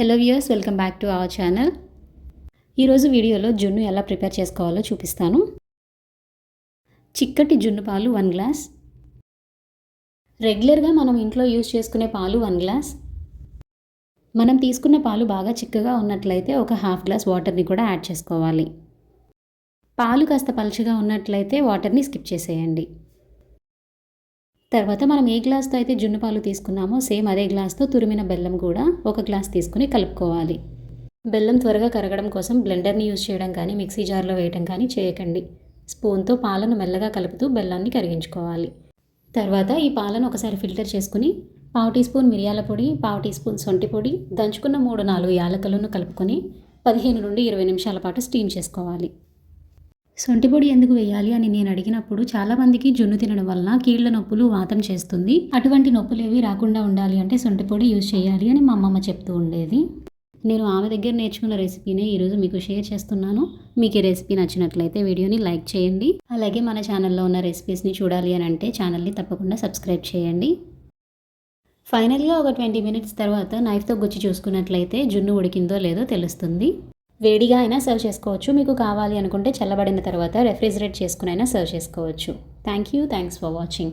Hello viewers welcome back to our channel ఈరోజు వీడియోలో జున్ను ఎలా ప్రిపేర్ చేసుకోవాలో చూపిస్తాను. చిక్కటి జున్ను పాలు వన్ గ్లాస్ రెగ్యులర్గా మనం ఇంట్లో యూస్ చేసుకునే పాలు వన్ గ్లాస్ మనం తీసుకున్న పాలు బాగా చిక్కగా ఉన్నట్లయితే ఒక హాఫ్ గ్లాస్ వాటర్ని కూడా యాడ్ చేసుకోవాలి. పాలు కాస్త పలుచగా ఉన్నట్లయితే వాటర్ని స్కిప్ చేసేయండి. తర్వాత మనం ఏ గ్లాస్తో అయితే జున్ను పాలు తీసుకున్నామో సేమ్ అదే గ్లాస్తో తురిమిన బెల్లం కూడా ఒక గ్లాస్ తీసుకుని కలుపుకోవాలి. బెల్లం త్వరగా కరగడం కోసం బ్లెండర్ని యూజ్ చేయడం కానీ మిక్సీ జార్లో వేయడం కానీ చేయకండి. స్పూన్తో పాలను మెల్లగా కలుపుతూ బెల్లాన్ని కరిగించుకోవాలి. తర్వాత ఈ పాలను ఒకసారి ఫిల్టర్ చేసుకుని పావు టీ స్పూన్ మిరియాల పొడి పావు టీ స్పూన్ సొంటి పొడి దంచుకున్న మూడు నాలుగు యాలకలను కలుపుకొని పదిహేను నుండి ఇరవై నిమిషాల పాటు స్టీమ్ చేసుకోవాలి. సొంటి పొడి ఎందుకు వేయాలి అని నేను అడిగినప్పుడు చాలామందికి జున్ను తినడం వలన కీళ్ళ నొప్పులు వాతం చేస్తుంది. అటువంటి నొప్పులు ఏవి రాకుండా ఉండాలి అంటే సొంటి పొడి యూజ్ చేయాలి అని మా అమ్మమ్మ చెప్తూ ఉండేది. నేను ఆమె దగ్గర నేర్చుకున్న రెసిపీనే ఈరోజు మీకు షేర్ చేస్తున్నాను. మీకు ఈ రెసిపీ నచ్చినట్లయితే వీడియోని లైక్ చేయండి. అలాగే మన ఛానల్లో ఉన్న రెసిపీస్ని చూడాలి అని అంటే ఛానల్ని తప్పకుండా సబ్స్క్రైబ్ చేయండి. ఫైనల్గా ఒక ట్వంటీ మినిట్స్ తర్వాత నైఫ్తో గుచ్చి చూసుకున్నట్లయితే జున్ను ఉడికిందో లేదో తెలుస్తుంది. వేడిగా అయినా సర్వ్ చేసుకోవచ్చు. మీకు కావాలి అనుకుంటే చల్లబడిన తర్వాత రెఫ్రిజిరేట్ చేసుకునైనా అయినా సర్వ్ చేసుకోవచ్చు. Thank you thanks for watching